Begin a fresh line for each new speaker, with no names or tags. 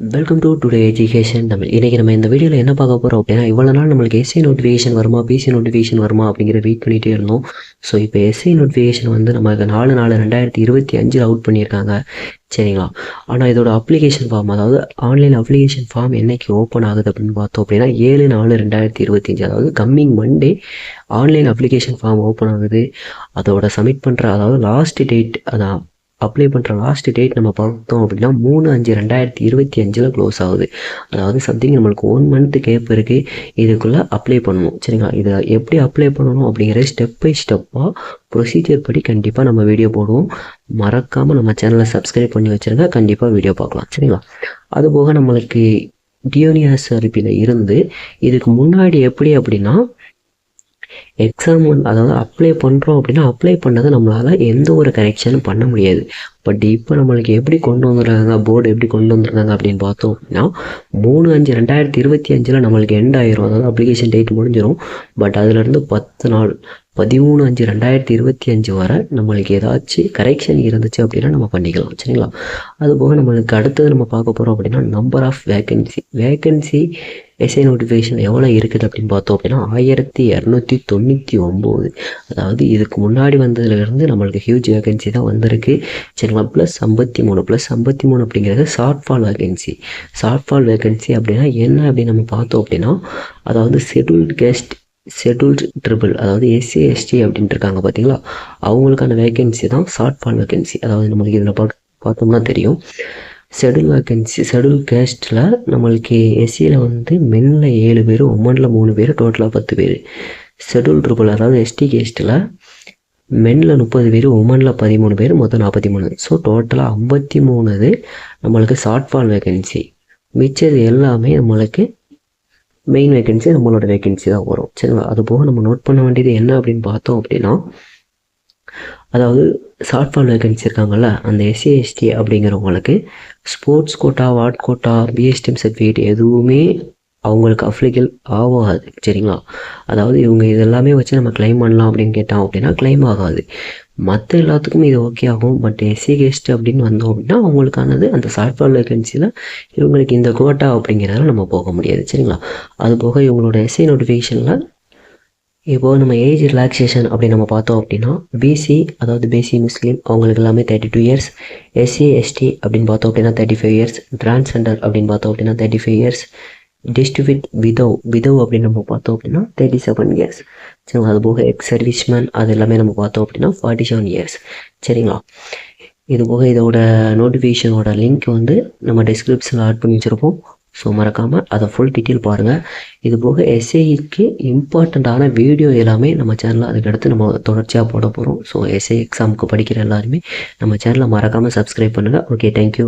Welcome to today education Tamil இன்றைக்கி நம்ம இந்த வீடியோவில் என்ன பார்க்க போகிறோம் அப்படின்னா இவ்வளோ நாள் நம்மளுக்கு எஸ்ஐ நோட்டிஃபிகேஷன் வருமா பிசி நோட்டிஃபிகேஷன் வருமா அப்படிங்கிற வெயிட் பண்ணிகிட்டே இருந்தோம். ஸோ இப்போ எஸ்ஐ நோட்டிஃபிகேஷன் வந்து நமக்கு நாலு நாலு ரெண்டாயிரத்தி இருபத்தி அஞ்சில் அவுட் பண்ணியிருக்காங்க. சரிங்களா? ஆனால் இதோட அப்ளிகேஷன் ஃபார்ம் அதாவது ஆன்லைன் அப்ளிகேஷன் ஃபார்ம் என்றைக்கு ஓப்பன் ஆகுது அப்படின்னு பார்த்தோம் அப்படின்னா ஏழு நாலு ரெண்டாயிரத்தி இருபத்தஞ்சி அதாவது coming Monday online application form open ஆகுது. அதோட சப்மிட் பண்ணுற அதாவது லாஸ்ட் டேட் அதான் அப்ளை பண்ணுற லாஸ்ட் டேட் நம்ம பார்த்தோம் அப்படின்னா மூணு அஞ்சு ரெண்டாயிரத்தி இருபத்தி அஞ்சில் க்ளோஸ் ஆகுது. அதாவது சம்திங் நம்மளுக்கு ஒன் மந்த்து கேப் இருக்குது இதுக்குள்ளே அப்ளை பண்ணணும். சரிங்களா? இதை எப்படி அப்ளை பண்ணணும் அப்படிங்கிற ஸ்டெப் பை ஸ்டெப்பாக ப்ரொசீஜர் படி கண்டிப்பாக நம்ம வீடியோ போடுவோம். மறக்காமல் நம்ம சேனலை சப்ஸ்கிரைப் பண்ணி வச்சுருங்க. கண்டிப்பாக வீடியோ பார்க்கலாம். சரிங்களா? அதுபோக நம்மளுக்கு டியோனியாஸ் அறிப்பில் இருந்து இதுக்கு முன்னாடி எப்படி அப்படின்னா எக்ஸாம் அதாவது அப்ளை பண்ணுறோம் அப்படின்னா அப்ளை பண்ணதை நம்மளால் எந்த ஒரு கரெக்ஷனும் பண்ண முடியாது. பட் இப்போ நம்மளுக்கு எப்படி கொண்டு வந்துருக்காங்க போர்டு எப்படி கொண்டு வந்திருக்காங்க அப்படின்னு பார்த்தோம் அப்படின்னா மூணு அஞ்சு ரெண்டாயிரத்தி இருபத்தி அஞ்சில் நம்மளுக்கு எண்ட் ஆயிரும். அதாவது அப்ளிகேஷன் டேட் முடிஞ்சிடும் பட் அதுலேருந்து பத்து நாள் பதிமூணு அஞ்சு ரெண்டாயிரத்தி இருபத்தி அஞ்சு வரை நம்மளுக்கு ஏதாச்சும் கரெக்ஷன் இருந்துச்சு அப்படின்னா நம்ம பண்ணிக்கலாம். சரிங்களா? அதுபோக நம்மளுக்கு அடுத்தது நம்ம பார்க்க போகிறோம் அப்படின்னா number of vacancy vacancy SI notification எவ்வளோ இருக்குது அப்படின்னு பார்த்தோம் அப்படின்னா ஆயிரத்தி இரநூத்தி தொண்ணூறு தொண்ணூற்றி ஒம்பது அதாவது இதுக்கு முன்னாடி வந்ததுலேருந்து நம்மளுக்கு ஹியூஜ் வேகன்சி தான் வந்திருக்கு. சரிங்களா? ப்ளஸ் ஐம்பத்தி மூணு. ப்ளஸ் ஐம்பத்தி மூணு அப்படிங்கிறது shortfall vacancy shortfall vacancy அப்படின்னா என்ன அப்படின்னு நம்ம பார்த்தோம் அப்படின்னா அதாவது ஷெட்யூல்ட் கேஸ்ட் ஷெட்யூல்டு ட்ரிபிள் அதாவது எஸ்சி எஸ்டி அப்படின்ட்டு இருக்காங்க பார்த்தீங்களா? அவங்களுக்கான வேகன்சி தான் ஷார்ட் ஃபால் வேகன்சி அதாவது நம்மளுக்கு இதில் பார்க்க பார்த்தோம்னா தெரியும். ஷெடியூல் வேக்கன்சி ஷெடியூல் கேஸ்ட்டில் நம்மளுக்கு எஸ்சியில் வந்து மென்னில் ஏழு பேர் உமனில் மூணு பேர் டோட்டலாக பத்து பேர். ஷெடியூல் ட்ரிபிள் அதாவது எஸ்டி கேஸ்ட்டில் மென்னில் முப்பது பேர் உமனில் பதிமூணு பேர் மொத்தம் நாற்பத்தி மூணு. ஸோ டோட்டலாக ஐம்பத்தி மூணு இது நம்மளுக்கு ஷார்ட்ஃபால் ஃபால் மிச்சது எல்லாமே நம்மளுக்கு மெயின் வேகன்சி நம்மளோட வேக்கன்சி தான் வரும். சரிங்களா? அது போக நம்ம நோட் பண்ண வேண்டியது என்ன அப்படின்னு பார்த்தோம் அப்படின்னா அதாவது ஷார்ட் ஃபால் வேகன்சி இருக்காங்கள்ல அந்த எஸ்சி எஸ்டி அப்படிங்கிறவங்களுக்கு sports quota ward quota PSTM certificate எதுவுமே அவங்களுக்கு அப்ளிகல் ஆகாது சரிங்களா? அதாவது இவங்க இதெல்லாமே வச்சு நம்ம கிளைம் பண்ணலாம் அப்படின்னு கேட்டோம் அப்படின்னா கிளைம் ஆகாது. மற்ற எல்லாத்துக்கும் இது ஓகே ஆகும் பட் எஸ்சி கெஸ்ட் அப்படின்னு வந்தோம் அப்படின்னா அவங்களுக்கானது அந்த ஷார்ட் வேகன்சியில் இவங்களுக்கு இந்த கோட்டா அப்படிங்கிறதால நம்ம போக முடியாது சரிங்களா? அது போக இவங்களோட எஸ்ஐ நோட்டிஃபிகேஷனில் இப்போது நம்ம ஏஜ் ரிலாக்ஸேஷன் அப்படின்னு நம்ம பார்த்தோம் அப்படின்னா பிசி அதாவது பிசி முஸ்லீம் அவங்களுக்கு எல்லாமே thirty two years SC ST அப்படின்னு பார்த்தோம் அப்படின்னா தேர்ட்டி ஃபைவ் இயர்ஸ் டிரான்ஸ்ஜெண்டர் அப்படின்னு பார்த்தோம் அப்படின்னா thirty five years destitute widow widow அப்படின்னு நம்ம பார்த்தோம் அப்படின்னா தேர்ட்டி செவன் இயர்ஸ் சரிங்களா? அது போக எக்ஸ் சர்வீஸ்மேன் அது எல்லாமே நம்ம பார்த்தோம் அப்படின்னா ஃபார்ட்டி செவன் இயர்ஸ் சரிங்களா? இது போக இதோட நோட்டிஃபிகேஷனோட லிங்க் வந்து நம்ம டிஸ்கிரிப்ஷனில் ஆட் பண்ணி வச்சுருப்போம். ஸோ மறக்காமல் அதை ஃபுல் டீட்டெயில் பாருங்கள் இது போக எஸ்ஐக்கு இம்பார்ட்டண்ட்டான வீடியோ எல்லாமே நம்ம சேனலில் அதுக்கடுத்து நம்ம தொடர்ச்சியாக போட போகிறோம் ஸோ எஸ்ஐ எக்ஸாமுக்கு படிக்கிற எல்லாருமே நம்ம சேனலை மறக்காமல் சப்ஸ்கிரைப் பண்ணுங்கள் ஓகே தேங்க்யூ